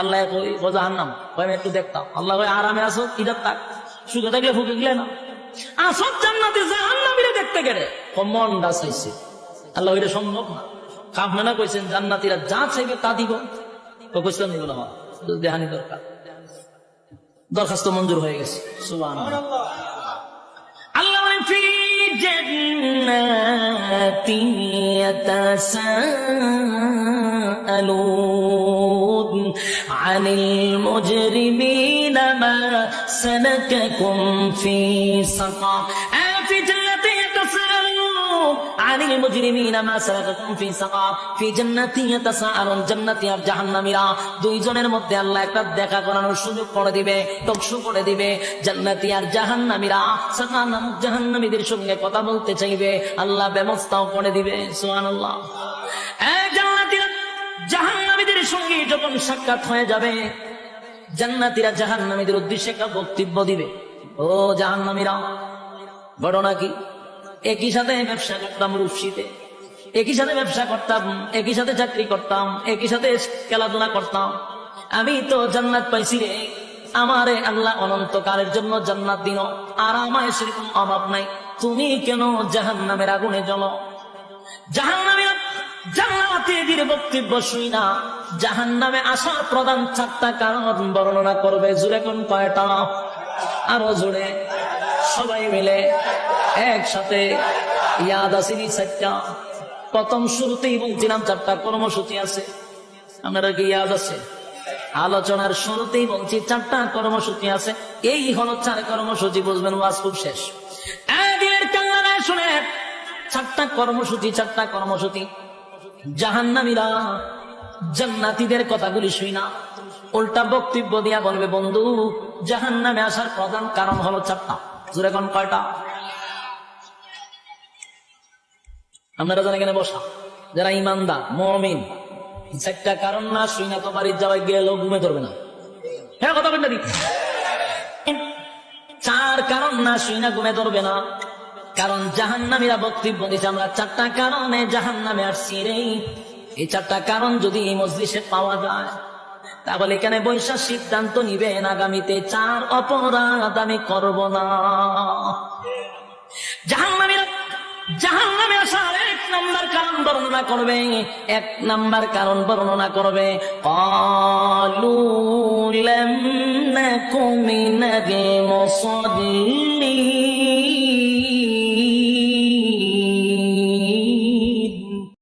আল্লাহ কই জাহান নাম কই একটু দেখতাম। আল্লাহ কই আরামে আসো ইদার তাক সুখে থাকলে ফুকে গেলে না। আসত জান্নাতে জাহান দেখতে গেলে আল্লাহ ওইটা সম্ভব না। কাপ কইছেন, জান্নাতিরা যা চাইবে তা দিব। তো কইছিলাম দিব না দেহানি দরকার। দরখাস্ত মঞ্জুর হয়ে গেছে। সুবান আল্লাহ ফি জান্নাতি عن المجرمين ما سلككم في سقر آه في جنة يتساءلون عن المجرمين ما سلككم في سقر في جنة يتساءلون জান্নাতি আর জাহান্নামীরা দুইজনের মধ্যে আল্লাহ একটা দেখা করানোর সুযোগ করে দিবে টকশু করে দিবে জান্নাতি আর জাহান্নামীরা সাকার নামক জাহান্নামীদের সঙ্গে কথা বলতে চাইবে আল্লাহ ব্যবস্থাও করে দিবে সুবহানাল্লাহ এই জান্নাতীরা জাহান্নামীদের সঙ্গে যখন সাক্ষাৎ হয়ে যাবে, জান্নাতীরা জাহান্নামীদের উদ্দেশ্যে একটা বক্তব্য দিবে। ও জাহান্নামীরা, ঘটনা কি? একই সাথে ব্যবসা করতাম রূপসীতে, একই সাথে ব্যবসা করতাম, একই সাথে চাকরি করতাম, একই সাথে খেলাধুলা করতাম। আমি তো জান্নাত পাইছি রে। আমারে আল্লাহ অনন্তকালের জন্য জান্নাত দিন আর আমায় সেরকম অভাব নাই। তুমি কেন জাহান্নামের আগুনে জ্বলো? জাহান্নামে জান্নাতীদের বক্তব্য শুই না। জাহান নামে আসার প্রধান চারটা কারণ বর্ণনা করবে। জুড়ে কোন কয়টা? আরও জুড়ে সবাই মিলে একসাথে ইয়াদ আসিনি চারটা। প্রথম শুরুতেই বলছিলাম চারটা কর্মসূচি আছে। আপনারা কি ইয়াদ আছে? আলোচনার শুরুতেই বলছি চারটা কর্মসূচি আছে। এই হলো চার কর্মসূচি, বুঝবেন ওয়াজ খুব শেষ। একদিনের কান্নায় শুনে চারটা কর্মসূচি চারটা কর্মসূচি। জাহান্নামীরা জান্নাতীদের কথাগুলি শুই না। উল্টা বক্তব্য দিয়া বলবে, বন্ধু, জাহান্নামে আসার প্রধান কারণ হলো চারটা। জোরে কোন কয়টা? আপনারা জানেন এখানে বসা। যারা ইমানদার, মমিন, চারটা কারণ না শুই না তো বাড়ির যাওয়ায় গেলেও ঘুমে ধরবে না। হ্যাঁ কথা বলতে চার কারণ না শুই না ঘুমে ধরবে না। কারণ জাহান্নামীরা বক্তব্য দিচ্ছে আমরা চারটা কারণে জাহান্নামে আসছি রে এই চারটা কারণ যদি এই মজলিসে পাওয়া যায় তাহলে এখানে বৈশাখ সিদ্ধান্ত নিবেন আগামীতে চার অপরাধ আমি করব না জাহান্নামীরা জাহান্নামে আসার এক নাম্বার কারণ বর্ণনা করবে এক নাম্বার কারণ বর্ণনা করবে قالوا لم نك من المصلين